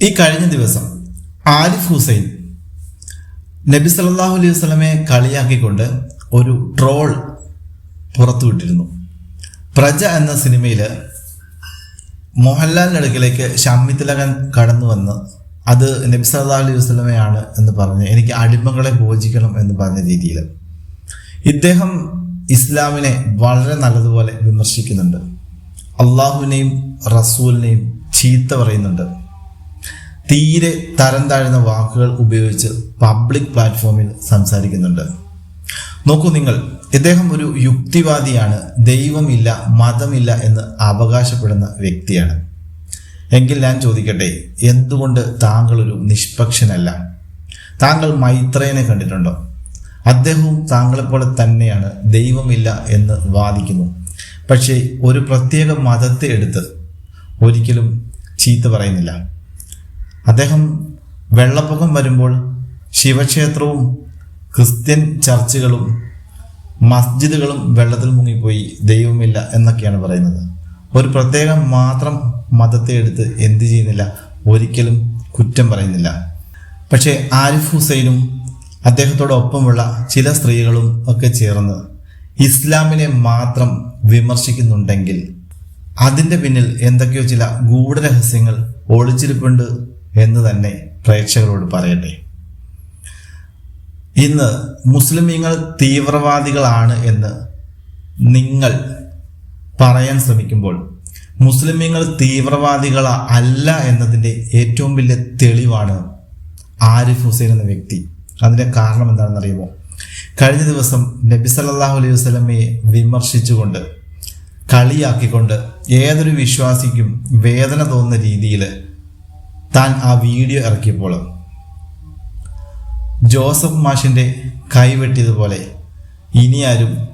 ഈ കഴിഞ്ഞ ദിവസം ആരിഫ് ഹുസൈൻ നബി സല്ലല്ലാഹു അലൈഹി വസ്ലമെ കളിയാക്കിക്കൊണ്ട് ഒരു ട്രോൾ പുറത്തുവിട്ടിരുന്നു. പ്രജ എന്ന സിനിമയിൽ മോഹൻലാലിന്റെ അടുക്കിലേക്ക് ഷമ്മി കടന്നു വന്ന് അത് നബി സല്ലല്ലാഹു അലൈഹി വസ്ലമയാണ് എന്ന് പറഞ്ഞ് എനിക്ക് അടിമകളെ പൂജിക്കണം എന്ന് പറഞ്ഞ രീതിയിൽ ഇദ്ദേഹം ഇസ്ലാമിനെ വളരെ നല്ലതുപോലെ വിമർശിക്കുന്നുണ്ട്. അള്ളാഹുവിനെയും റസൂലിനെയും ചീത്ത പറയുന്നുണ്ട്. തീരെ തരം താഴ്ന്ന വാക്കുകൾ ഉപയോഗിച്ച് പബ്ലിക് പ്ലാറ്റ്ഫോമിൽ സംസാരിക്കുന്നുണ്ട്. നോക്കൂ നിങ്ങൾ ഇദ്ദേഹം ഒരു യുക്തിവാദിയാണ് ദൈവമില്ല മതമില്ല എന്ന് അവകാശപ്പെടുന്ന വ്യക്തിയാണ്. എങ്കിൽ ഞാൻ ചോദിക്കട്ടെ എന്തുകൊണ്ട് താങ്കൾ ഒരു നിഷ്പക്ഷനല്ല? താങ്കൾ മൈത്രേനെ കണ്ടിട്ടുണ്ടോ? അദ്ദേഹവും താങ്കളെപ്പോലെ തന്നെയാണ് ദൈവമില്ല എന്ന് വാദിക്കുന്നു. പക്ഷേ ഒരു പ്രത്യേക മതത്തെ എടുത്ത് ഒരിക്കലും ചീത്ത പറയുന്നില്ല. അദ്ദേഹം വെള്ളപ്പൊക്കം വരുമ്പോൾ ശിവക്ഷേത്രവും ക്രിസ്ത്യൻ ചർച്ചുകളും മസ്ജിദുകളും വെള്ളത്തിൽ മുങ്ങിപ്പോയി ദൈവമില്ല എന്നൊക്കെയാണ് പറയുന്നത്. ഒരു പ്രത്യേക മാത്രം മതത്തെ എടുത്ത് എന്ത് ചെയ്യുന്നില്ല? ഒരിക്കലും കുറ്റം പറയുന്നില്ല. പക്ഷേ ആരിഫ് ഹുസൈനും അദ്ദേഹത്തോടൊപ്പമുള്ള ചില സ്ത്രീകളും ഒക്കെ ചേർന്ന് ഇസ്ലാമിനെ മാത്രം വിമർശിക്കുന്നുണ്ടെങ്കിൽ അതിന്റെ പിന്നിൽ എന്തൊക്കെയോ ചില ഗൂഢരഹസ്യങ്ങൾ ഒളിച്ചിരിപ്പുണ്ട് എന്ന് തന്നെ പ്രേക്ഷകരോട് പറയട്ടെ. ഇന്ന് മുസ്ലിമീങ്ങൾ തീവ്രവാദികളാണ് എന്ന് നിങ്ങൾ പറയാൻ ശ്രമിക്കുമ്പോൾ മുസ്ലിമീങ്ങൾ തീവ്രവാദികൾ അല്ല എന്നതിന്റെ ഏറ്റവും വലിയ തെളിവാണ് ആരിഫ് ഹുസൈൻ എന്ന വ്യക്തി. അതിന്റെ കാരണം എന്താണെന്ന് അറിയുമോ കഴിഞ്ഞ ദിവസം നബി സല്ലാഹു അലൈഹി വസ്ലമയെ വിമർശിച്ചുകൊണ്ട് കളിയാക്കിക്കൊണ്ട് ഏതൊരു വിശ്വാസിക്കും വേദന തോന്നുന്ന രീതിയിൽ താൻ ആ വീഡിയോ ഇറക്കിയപ്പോൾ ജോസഫ് മാഷിന്റെ കൈവെട്ടിയതുപോലെ ഇനി ആരും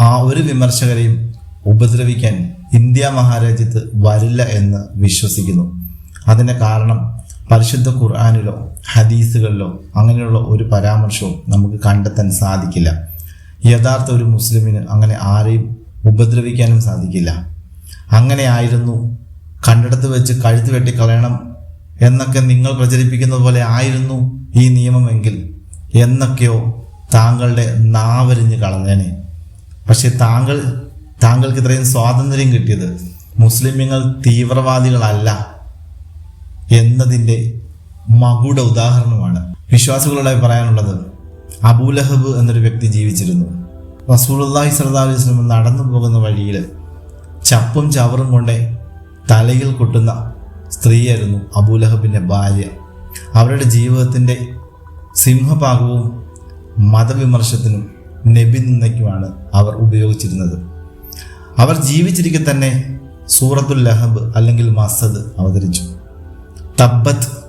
ആ ഒരു വിമർശകരെയും ഉപദ്രവിക്കാൻ ഇന്ത്യ മഹാരാജ്യത്ത് വരില്ല എന്ന് വിശ്വസിക്കുന്നു. അതിന്റെ കാരണം പരിശുദ്ധ ഖുർആാനിലോ ഹദീസുകളിലോ അങ്ങനെയുള്ള ഒരു പരാമർശവും നമുക്ക് കണ്ടെത്താൻ സാധിക്കില്ല. യഥാർത്ഥ ഒരു മുസ്ലിമിന് അങ്ങനെ ആരെയും ഉപദ്രവിക്കാനും സാധിക്കില്ല. അങ്ങനെയായിരുന്നു കണ്ടെടുത്ത് വെച്ച് കഴുത്ത് വെട്ടി കളയണം എന്നൊക്കെ നിങ്ങൾ പ്രചരിപ്പിക്കുന്നത് പോലെ ആയിരുന്നു ഈ നിയമമെങ്കിൽ. എന്നൊക്കെയോ താങ്കളുടെ നാവരിഞ്ഞ് കളഞ്ഞേനെ. പക്ഷെ താങ്കൾ താങ്കൾക്ക് ഇത്രയും സ്വാതന്ത്ര്യം കിട്ടിയത് മുസ്ലിമുകൾ തീവ്രവാദികളല്ല എന്നതിന്റെ മകുട ഉദാഹരണമാണ്. വിശ്വാസികളോടായി പറയാനുള്ളത് അബൂലഹബ് എന്നൊരു വ്യക്തി ജീവിച്ചിരുന്നു. സ്വല്ലല്ലാഹു അലൈഹി വസല്ലം നടന്നു പോകുന്ന വഴിയിൽ ചപ്പും ചവറും കൊണ്ടേ തലയിൽ കൊട്ടുന്ന സ്ത്രീയായിരുന്നു അബൂലഹബിന്റെ ഭാര്യ. അവരുടെ ജീവിതത്തിന്റെ സിംഹഭാഗവും മതവിമർശത്തിനും നബി നിന്നയ്ക്കുമാണ് അവർ ഉപയോഗിച്ചിരുന്നത്. അവർ ജീവിച്ചിരിക്കെ തന്നെ സൂറത്തുൽ ലഹബ് അല്ലെങ്കിൽ മസദ് അവതരിച്ചു. തബ്ബത്ത്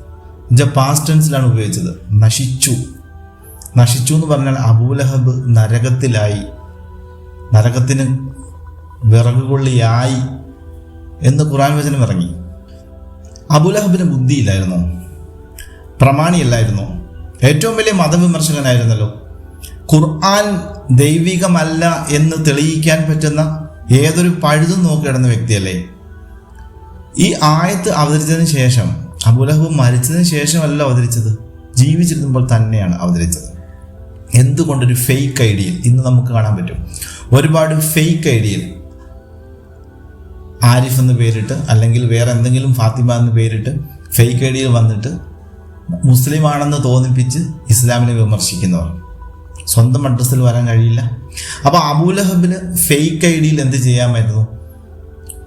ജ പാസ്റ്റ് ഉപയോഗിച്ചത്. നശിച്ചു. നശിച്ചു എന്ന് പറഞ്ഞാൽ അബൂലഹബ് നരകത്തിലായി നരകത്തിന് വിറകുകൊള്ളിയായി എന്ന് ഖുറാൻ വചനം ഇറങ്ങി. അബുലഹബിന് ബുദ്ധിയില്ലായിരുന്നോ. പ്രമാണിയല്ലായിരുന്നോ. ഏറ്റവും വലിയ മതവിമർശകനായിരുന്നല്ലോ. ഖുർആൻ ദൈവികമല്ല എന്ന് തെളിയിക്കാൻ പറ്റുന്ന ഏതൊരു പഴുതും നോക്കിയിടുന്ന വ്യക്തിയല്ലേ? ഈ ആയത്ത് അവതരിച്ചതിന് ശേഷം അബുലഹബ് മരിച്ചതിന് ശേഷമല്ല അവതരിച്ചത്. ജീവിച്ചിരുന്നപ്പോൾ തന്നെയാണ് അവതരിച്ചത്. എന്തുകൊണ്ടൊരു ഫേക്ക് ഐഡിയയിൽ ഇന്ന് നമുക്ക് കാണാൻ പറ്റും. ഒരുപാട് ഫേക്ക് ഐഡിയയിൽ ആരിഫ് എന്ന് പേരിട്ട് അല്ലെങ്കിൽ വേറെ എന്തെങ്കിലും ഫാത്തിമ എന്ന് പേരിട്ട് ഫേക്ക് ഡിയിൽ വന്നിട്ട് മുസ്ലിമാണെന്ന് തോന്നിപ്പിച്ച് ഇസ്ലാമിനെ വിമർശിക്കുന്നവർ. സ്വന്തം അഡ്രസ്സിൽ വരാൻ കഴിയില്ല. അപ്പോൾ അബൂലഹബിന് ഫേക്ക് ഡിയിൽ എന്ത് ചെയ്യാമായിരുന്നു?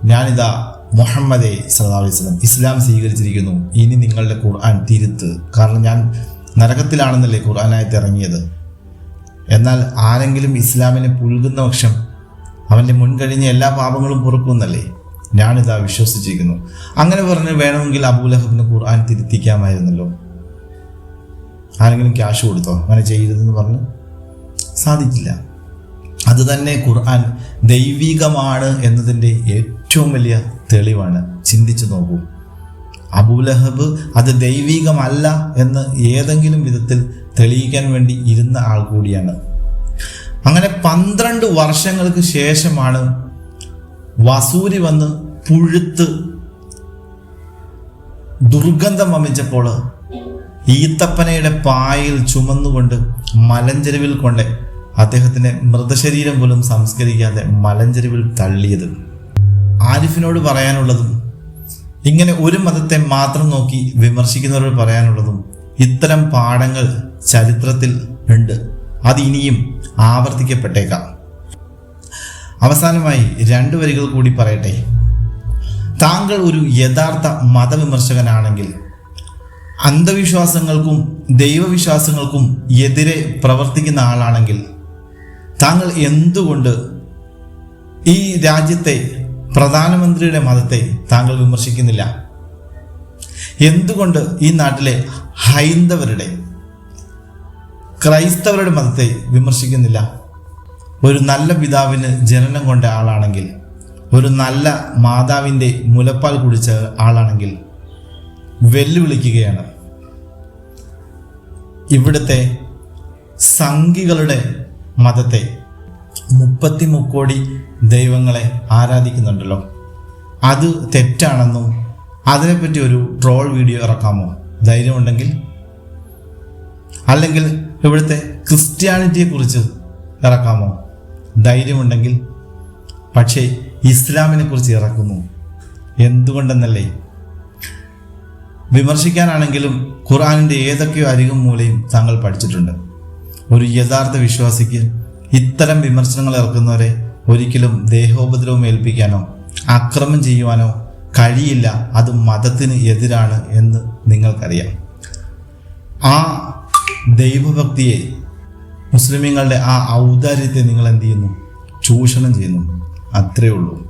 ഞാനിതാ മുഹമ്മദെ സല്ലാ വസ്ലം ഇസ്ലാം സ്വീകരിച്ചിരിക്കുന്നു. ഇനി നിങ്ങളുടെ ഖുർആൻ തിരുത്ത്. കാരണം ഞാൻ നരകത്തിലാണെന്നല്ലേ ഖുർആനായിട്ട് ഇറങ്ങിയത്. എന്നാൽ ആരെങ്കിലും ഇസ്ലാമിനെ പുഴുകുന്ന പക്ഷം അവന്റെ മുൻകഴിഞ്ഞ എല്ലാ പാപങ്ങളും പൊറുക്കുന്നല്ലേ ഞാനിതാ വിശ്വസിച്ചിരിക്കുന്നു. അങ്ങനെ പറഞ്ഞ് വേണമെങ്കിൽ അബൂലഹബിന് ഖുർആൻ തിരുത്തിക്കാമായിരുന്നല്ലോ. ആരെങ്കിലും ക്യാഷ് കൊടുത്തോ? അങ്ങനെ ചെയ്യരുതെന്ന് പറഞ്ഞ് സാധിച്ചില്ല. അത് തന്നെ ഖുർആൻ ദൈവികമാണ് എന്നതിന്റെ ഏറ്റവും വലിയ തെളിവാണ്. ചിന്തിച്ചു നോക്കൂ. അബൂലഹബ് അത് ദൈവികമല്ല എന്ന് ഏതെങ്കിലും വിധത്തിൽ തെളിയിക്കാൻ വേണ്ടി ഇരുന്ന ആൾ കൂടിയാണ്. അങ്ങനെ പന്ത്രണ്ട് വർഷങ്ങൾക്ക് ശേഷമാണ് വസൂരി വന്ന് പുഴുത്ത് ദുർഗന്ധം വമിച്ചപ്പോൾ ഈത്തപ്പനയുടെ പായയിൽ ചുമന്നുകൊണ്ട് മലഞ്ചെരുവിൽ കൊണ്ട് അദ്ദേഹത്തിന്റെ മൃതശരീരം പോലും സംസ്കരിക്കാതെ മലഞ്ചെരുവിൽ തള്ളിയത്. ആരിഫിനോട് പറയാനുള്ളതും ഇങ്ങനെ ഒരു മതത്തെ മാത്രം നോക്കി വിമർശിക്കുന്നവരോട് പറയാനുള്ളതും ഇത്തരം പാഠങ്ങൾ ചരിത്രത്തിൽ ഉണ്ട്. അത് ഇനിയും ആവർത്തിക്കപ്പെട്ടേക്കാം. അവസാനമായി രണ്ട് വരികൾ കൂടി പറയട്ടെ. താങ്കൾ ഒരു യഥാർത്ഥ മതവിമർശകനാണെങ്കിൽ അന്ധവിശ്വാസങ്ങൾക്കും ദൈവവിശ്വാസങ്ങൾക്കും എതിരെ പ്രവർത്തിക്കുന്ന ആളാണെങ്കിൽ താങ്കൾ എന്തുകൊണ്ട് ഈ രാജ്യത്തെ പ്രധാനമന്ത്രിയുടെ മതത്തെ താങ്കൾ വിമർശിക്കുന്നില്ല? എന്തുകൊണ്ട് ഈ നാട്ടിലെ ഹൈന്ദവരുടെ ക്രൈസ്തവരുടെ മതത്തെ വിമർശിക്കുന്നില്ല? ഒരു നല്ല പിതാവിന് ജനനം കൊണ്ട ആളാണെങ്കിൽ ഒരു നല്ല മാതാവിന്റെ മുലപ്പാൽ കുടിച്ച ആളാണെങ്കിൽ വെല്ലുവിളിക്കുകയാണ്. ഇവിടുത്തെ സംഘികളുടെ മതത്തെ മുപ്പത്തി മുക്കോടി ദൈവങ്ങളെ ആരാധിക്കുന്നുണ്ടല്ലോ. അത് തെറ്റാണെന്നും അതിനെപ്പറ്റി ഒരു ട്രോൾ വീഡിയോ ഇറക്കാമോ? ധൈര്യമുണ്ടെങ്കിൽ. അല്ലെങ്കിൽ ഇവിടുത്തെ ക്രിസ്ത്യാനിറ്റിയെക്കുറിച്ച് ഇറക്കാമോ? ധൈര്യമുണ്ടെങ്കിൽ പക്ഷേ ഇസ്ലാമിനെ കുറിച്ച് ഇറക്കുന്നു. എന്തുകൊണ്ടെന്നല്ലേ? വിമർശിക്കാനാണെങ്കിലും ഖുർആാനിന്റെ ഏതൊക്കെയോ അരികും മൂലയും താങ്കൾ പഠിച്ചിട്ടുണ്ട്. ഒരു യഥാർത്ഥ വിശ്വാസിക്ക് ഇത്തരം വിമർശനങ്ങൾ ഇറക്കുന്നവരെ ഒരിക്കലും ദേഹോപദ്രവം ഏൽപ്പിക്കാനോ അക്രമം ചെയ്യുവാനോ കഴിയില്ല. അത് മതത്തിന് എതിരാണ് എന്ന് നിങ്ങൾക്കറിയാം. ആ ദൈവഭക്തിയെ മുസ്ലിമീങ്ങളുടെ ആ ഔദാര്യത്തെ നിങ്ങൾ എന്ത് ചെയ്യുന്നു? ചൂഷണം ചെയ്യുന്നു. അത്രയേ ഉള്ളൂ.